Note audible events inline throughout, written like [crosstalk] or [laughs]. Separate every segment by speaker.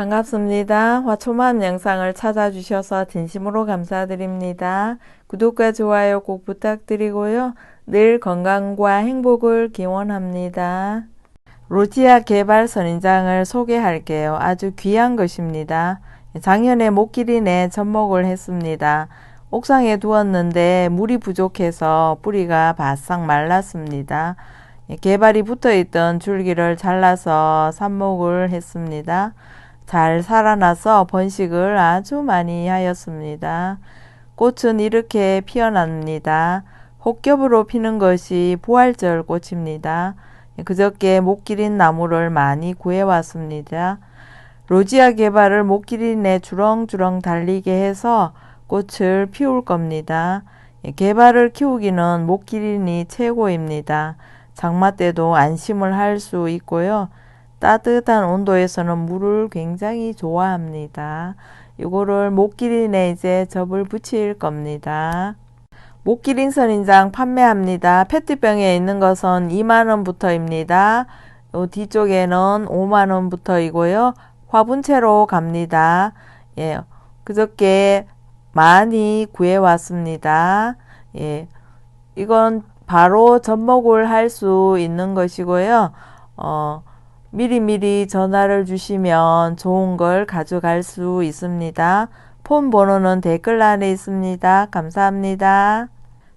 Speaker 1: 반갑습니다. 화초마음 영상을 찾아주셔서 진심으로 감사드립니다. 구독과 좋아요 꼭 부탁드리고요. 늘 건강과 행복을 기원합니다. 로지아 개발 선인장을 소개할게요. 아주 귀한 것입니다. 작년에 목기린에 접목을 했습니다. 옥상에 두었는데 물이 부족해서 뿌리가 바싹 말랐습니다. 개발이 붙어 있던 줄기를 잘라서 삽목을 했습니다. 잘 살아나서 번식을 아주 많이 하였습니다. 꽃은 이렇게 피어납니다. 혹겹으로 피는 것이 부활절 꽃입니다. 그저께 못 기린 나무를 많이 구해왔습니다. 로지아 개발을 못 기린에 주렁주렁 달리게 해서 꽃을 피울 겁니다. 개발을 키우기는 못 기린이 최고입니다. 장마 때도 안심을 할 수 있고요. 따뜻한 온도에서는 물을 굉장히 좋아합니다. 이거를 목기린에 이제 접을 붙일 겁니다. 목기린 선인장 판매합니다. 페트병에 있는 것은 2만원부터입니다. 요 뒤쪽에는 5만원부터이고요. 화분채로 갑니다. 예, 그저께 많이 구해왔습니다. 예, 이건 바로 접목을 할 수 있는 것이고요. 어, 미리미리 전화를 주시면 좋은 걸 가져갈 수 있습니다. 폰 번호는 댓글란에 있습니다. 감사합니다.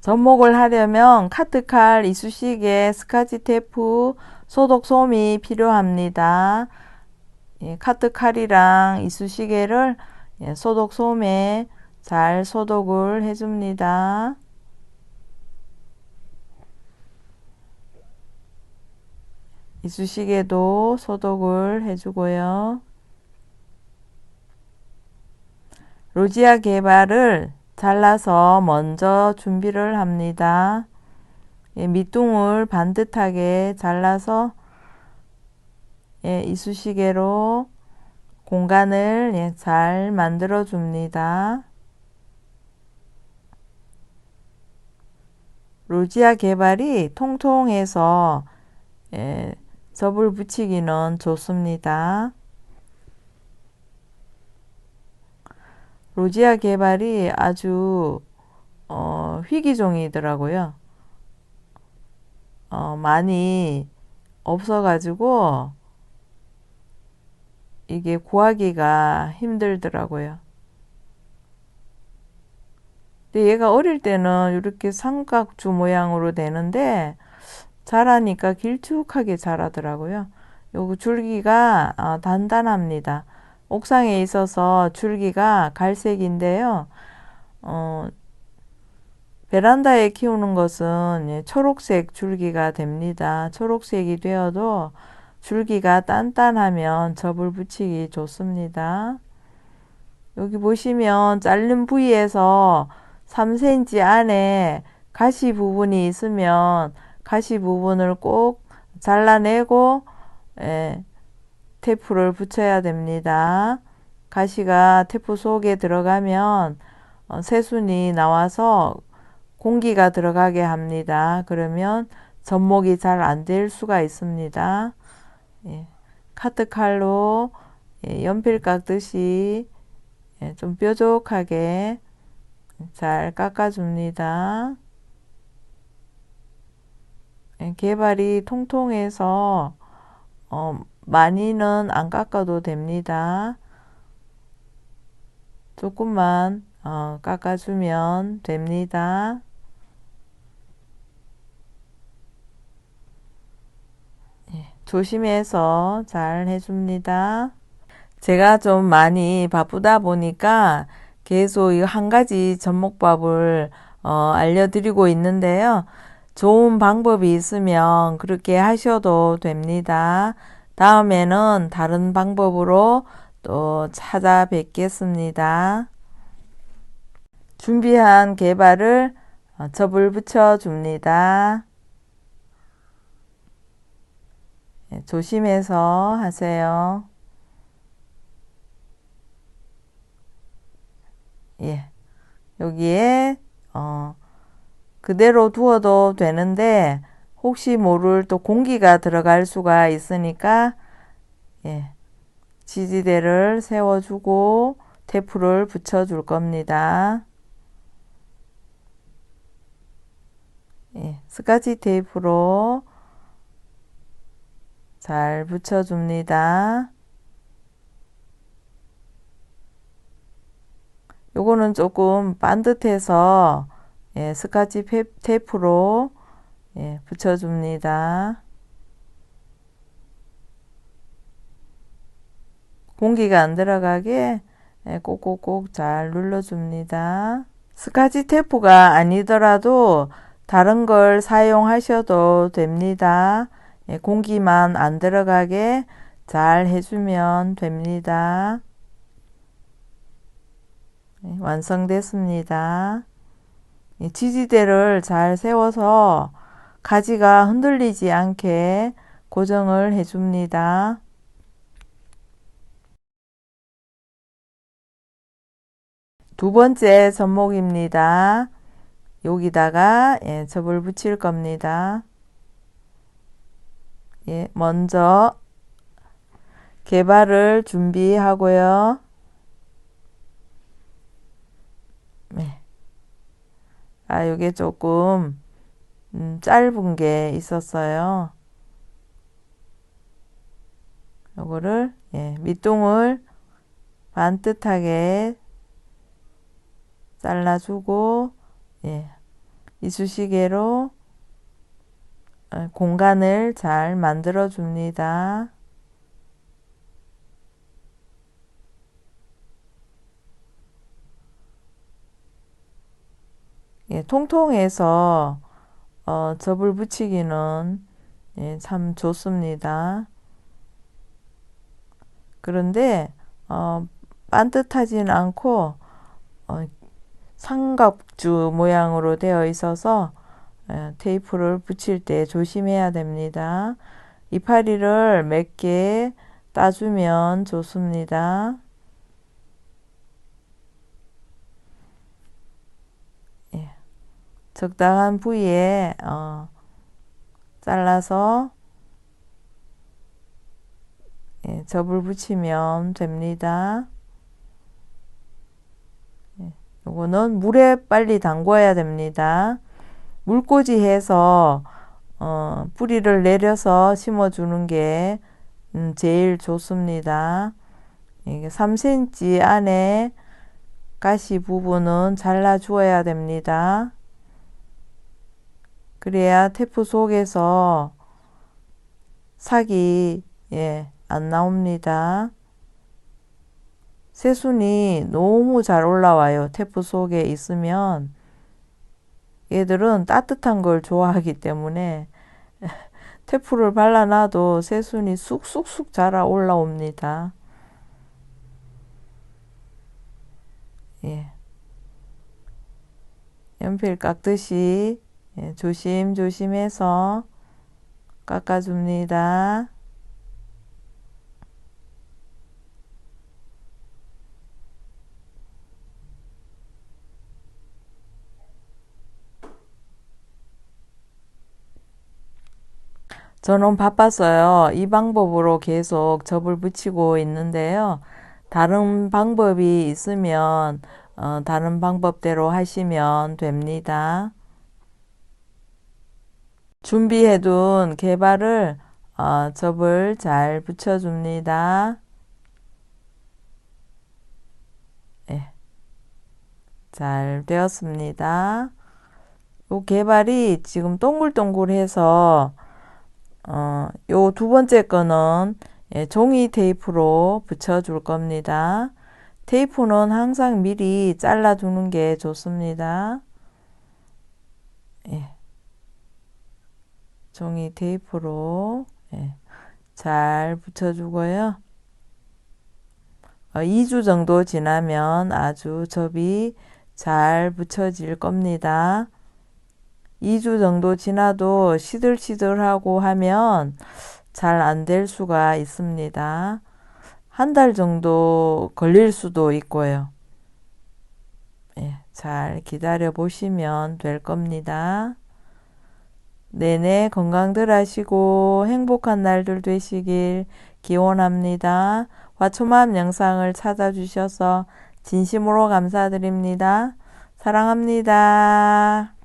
Speaker 1: 접목을 하려면 카트칼, 이쑤시개, 스카치 테프, 소독 솜이 필요합니다. 예, 카트칼이랑 이쑤시개를 예, 소독 솜에 잘 소독을 해줍니다. 이쑤시개도 소독을 해주고요. 로지아 개발을 잘라서 먼저 준비를 합니다. 예, 밑둥을 반듯하게 잘라서 예, 이쑤시개로 공간을 예, 잘 만들어 줍니다. 로지아 개발이 통통해서 예, 접을 붙이기는 좋습니다. 로지아 개발이 아주 어, 희귀종이더라고요. 어, 많이 없어가지고 이게 구하기가 힘들더라고요. 근데 얘가 어릴 때는 이렇게 삼각주 모양으로 되는데 자라니까 길쭉하게 자라더라고요. 요거 줄기가 어, 단단합니다. 옥상에 있어서 줄기가 갈색인데요. 어, 베란다에 키우는 것은 예, 초록색 줄기가 됩니다. 초록색이 되어도 줄기가 단단하면 접을 붙이기 좋습니다. 여기 보시면 자른 부위에서 3cm 안에 가시 부분이 있으면 가시 부분을 꼭 잘라내고 예, 테프를 붙여야 됩니다. 가시가 테프 속에 들어가면 어, 새순이 나와서 공기가 들어가게 합니다. 그러면 접목이 잘 안 될 수가 있습니다. 예, 카트 칼로 예, 연필 깎듯이 예, 좀 뾰족하게 잘 깎아줍니다. 예, 개발이 통통해서 어, 많이는 안 깎아도 됩니다. 조금만 어, 깎아주면 됩니다. 예, 조심해서 잘 해줍니다. 제가 좀 많이 바쁘다 보니까 계속 한 가지 접목법을 어, 알려드리고 있는데요. 좋은 방법이 있으면 그렇게 하셔도 됩니다. 다음에는 다른 방법으로 또 찾아뵙겠습니다. 준비한 개발을 어, 접을 붙여 줍니다. 예, 조심해서 하세요. 예, 여기에 어, 그대로 두어도 되는데 혹시 모를 또 공기가 들어갈 수가 있으니까 예, 지지대를 세워주고 테프를 붙여줄 겁니다. 예, 스카치 테이프로 잘 붙여줍니다. 요거는 조금 반듯해서 예, 스카치 테이프로 예, 붙여줍니다. 공기가 안 들어가게 예, 꼭꼭꼭 잘 눌러줍니다. 스카치 테이프가 아니더라도 다른 걸 사용하셔도 됩니다. 예, 공기만 안 들어가게 잘 해주면 됩니다. 예, 완성됐습니다. 예, 지지대를 잘 세워서 가지가 흔들리지 않게 고정을 해줍니다. 두 번째 접목입니다. 여기다가 예, 접을 붙일 겁니다. 예, 먼저 개발을 준비하고요. 네. 아, 요게 조금 음, 짧은 게 있었어요. 요거를 예, 밑동을 반듯하게 잘라주고 예, 이쑤시개로 어, 공간을 잘 만들어 줍니다. 예, 통통해서 어, 접을 붙이기는 예, 참 좋습니다. 그런데 어, 반듯하진 않고 어, 삼각주 모양으로 되어 있어서 예, 테이프를 붙일 때 조심해야 됩니다. 이파리를 몇 개 따주면 좋습니다. 적당한 부위에 어, 잘라서 예, 접을 붙이면 됩니다. 요거는 물에 빨리 담궈야 됩니다. 물꽂이 해서 어, 뿌리를 내려서 심어주는 게 음, 제일 좋습니다. 이게 3cm 안에 가시 부분은 잘라 주어야 됩니다. 그래야 테프 속에서 삭이 예, 안 나옵니다. 새순이 너무 잘 올라와요. 테프 속에 있으면 얘들은 따뜻한 걸 좋아하기 때문에 [laughs] 테프를 발라놔도 새순이 쑥쑥쑥 자라 올라옵니다. 예. 연필 깎듯이 예, 조심조심해서 깎아줍니다. 저는 바빴어요. 이 방법으로 계속 접을 붙이고 있는데요. 다른 방법이 있으면 어, 다른 방법대로 하시면 됩니다. 준비해둔 개발을 어, 접을 잘 붙여줍니다. 네. 잘 되었습니다. 이 개발이 지금 동글동글해서 어, 요 두 번째 거는 예, 종이 테이프로 붙여줄 겁니다. 테이프는 항상 미리 잘라두는 게 좋습니다. 예. 종이 테이프로 예, 잘 붙여주고요. 어, 2주 정도 지나면 아주 접이 잘 붙여질 겁니다. 2주 정도 지나도 시들시들하고 하면 잘 안 될 수가 있습니다. 한 달 정도 걸릴 수도 있고요. 예, 잘 기다려 보시면 될 겁니다. 내내 건강들 하시고 행복한 날들 되시길 기원합니다. 화초마음 영상을 찾아주셔서 진심으로 감사드립니다. 사랑합니다.